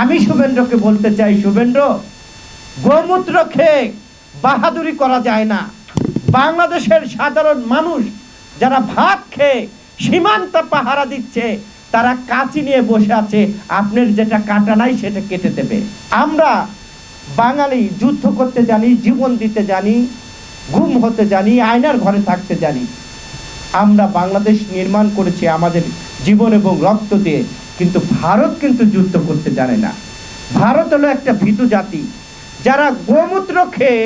আমি শুভেন্দ্রকে বলতে চাই, শুভেন্দ্র, গোমূত্র খেয়ে বাহাদুরি করা যায় না। বাংলাদেশের সাধারণ মানুষ যারা ভাত খেয়ে সীমান্ত পাহারা দিচ্ছে, তারা কাঁচি নিয়ে বসে আছে, আপনার যেটা কাটা নাই সেটা কেটে দেবে। আমরা বাঙালি, যুদ্ধ করতে জানি, জীবন দিতে জানি, গুম হতে জানি, আয়নার ঘরে থাকতে জানি। আমরা বাংলাদেশ নির্মাণ করেছি আমাদের জীবন এবং রক্ত দিয়ে। কিন্তু ভারত কিন্তু যুদ্ধ করতে জানে না। ভারত হলো একটা ভীতু জাতি। যারা গোমূত্র খেয়ে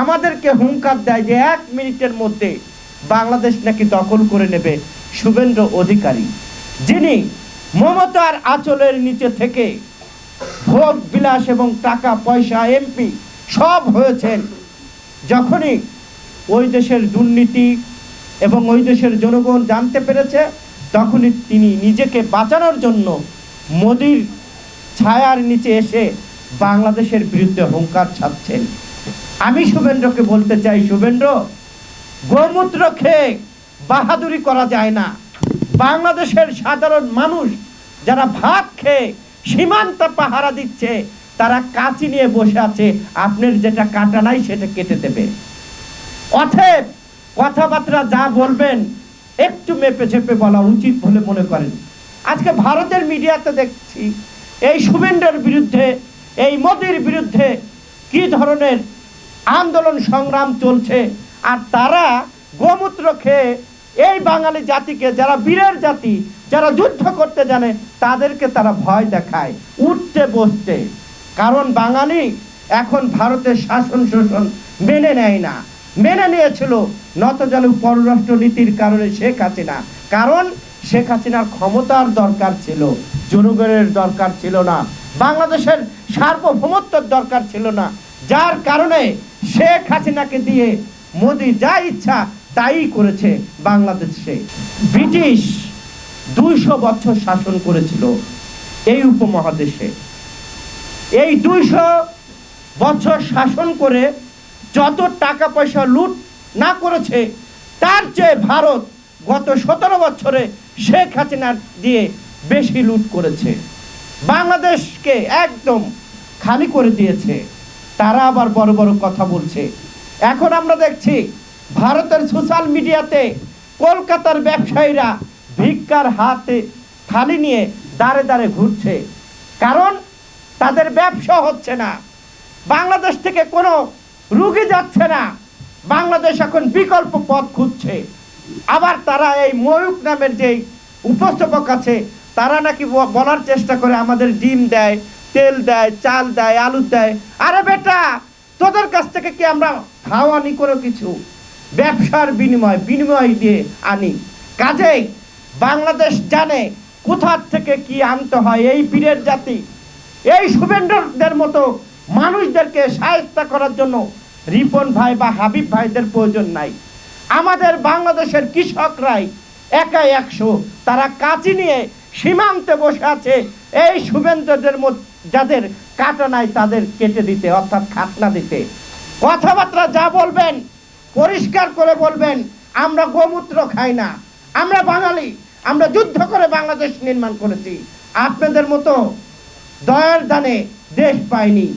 আমাদেরকে হুঙ্কার দেয় যে এক মিনিটের মধ্যে বাংলাদেশ নাকি দখল করে নেবে শুভেন্দ্র অধিকারী। যিনি মমতার আঁচলের নিচে থেকে ভোগ বিলাস এবং টাকা, পয়সা, এমপি সব হয়েছেন। যখনই ওই দেশের দুর্নীতি এবং ওই দেশের জনগণ জানতে পেরেছে তখনই তিনি নিজেকে বাঁচানোর জন্য মোদির ছায়ার নিচে এসে বাংলাদেশের বিরুদ্ধে হুঙ্কার ছাড়ছেন। আমি শুভেন্দ্রকে বলতে চাই, শুভেন্দ্র, গোমূত্র খেয়ে বাহাদুরি করা যায় না। বাংলাদেশের সাধারণ মানুষ যারা ভাত খেয়ে সীমান্ত পাহারা দিচ্ছে, তারা কাঁচি নিয়ে বসে আছে, আপনার যেটা কাটা নাই সেটা কেটে দেবে। অথব কথাবার্তা যা বলবেন একটু মেপে চেপে বলা উচিত বলে মনে করেন। আজকে ভারতের মিডিয়াতে দেখছি, এই শুভেন্দ্রের বিরুদ্ধে, এই মোদির বিরুদ্ধে কি ধরনের আন্দোলন সংগ্রাম চলছে, আর তারা গোমূত্র খেয়ে এই বাঙালি জাতিকে, যারা বীরের জাতি, যারা যুদ্ধ করতে জানে, তাদেরকে তারা ভয় দেখায়, উঠতে বসতে। কারণ বাঙালি এখন ভারতের শাসন শোষণ মেনে নেয় না। মেনে নিয়েছিল। নতজানু পররাষ্ট্র নীতির কারণে শেখ হাসিনা। কারণ শেখ হাসিনার ক্ষমতার দরকার ছিল, জনগণের দরকার ছিল না, বাংলাদেশের সার্বভৌমত্বের দরকার ছিল না। যার কারণে শেখ হাসিনাকে দিয়ে মোদি যা ইচ্ছা তাই করেছে বাংলাদেশে। ব্রিটিশ দুইশো বছর শাসন করেছিল এই উপমহাদেশে। এই দুইশো বছর শাসন করে যত টাকা পয়সা লুট না করেছে, তার চেয়ে ভারত গত সতেরো বছরে শেখ হাসিনা দিয়ে বেশি লুট করেছে। বাংলাদেশকে একদম খালি করে দিয়েছে। তারা আবার বড় বড় কথা বলছে। এখন আমরা দেখছি ভারতের সোশ্যাল মিডিয়াতে কলকাতার ব্যবসায়ীরা ভিক্ষার হাতে থালি নিয়ে দাঁড়ে দাঁড়ে ঘুরছে। কারণ তাদের ব্যবসা হচ্ছে না। বাংলাদেশ থেকে কোনো রুগী যাচ্ছে না। বাংলাদেশ এখন বিকল্প পথ খুঁজছে। আবার তারা এই ময়ূক নামের যেই উপস্থাপক আছে, তারা নাকি বলার চেষ্টা করে আমাদের ডিম দেয়, তেল দেয়, চাল দেয়, আলু দেয়। আরে বেটা, তোদের কাছ থেকে কি আমরা খাওয়ানি কোনো কিছু? ব্যবসার বিনিময় বিনিময় দিয়ে আনি। কাজেই বাংলাদেশ জানে কোথার থেকে কি আনতে হয় এই বীরের জাতি। এই শুভেন্দ্রদের মতো মানুষদেরকে সাহায্য করার জন্য রিপন ভাই বা হাবিব ভাইদের প্রয়োজন নাই। আমাদের বাংলাদেশের কৃষকরাই একাই একশো, তারা কাঁচি নিয়ে সীমান্তে বসে আছে, এই শুভেন্দ্রদের যাদের কাটা নাই তাদের কেটে দিতে, অর্থাৎ খাতনা দিতে। কথাবার্তা যা বলবেন, পরিষ্কার করে বলবেন, আমরা গোমূত্র খাই না। আমরা বাঙালি, আমরা যুদ্ধ করে বাংলাদেশ নির্মাণ করেছি। আপনাদের মতো দয়ার দানে দেশ পাইনি।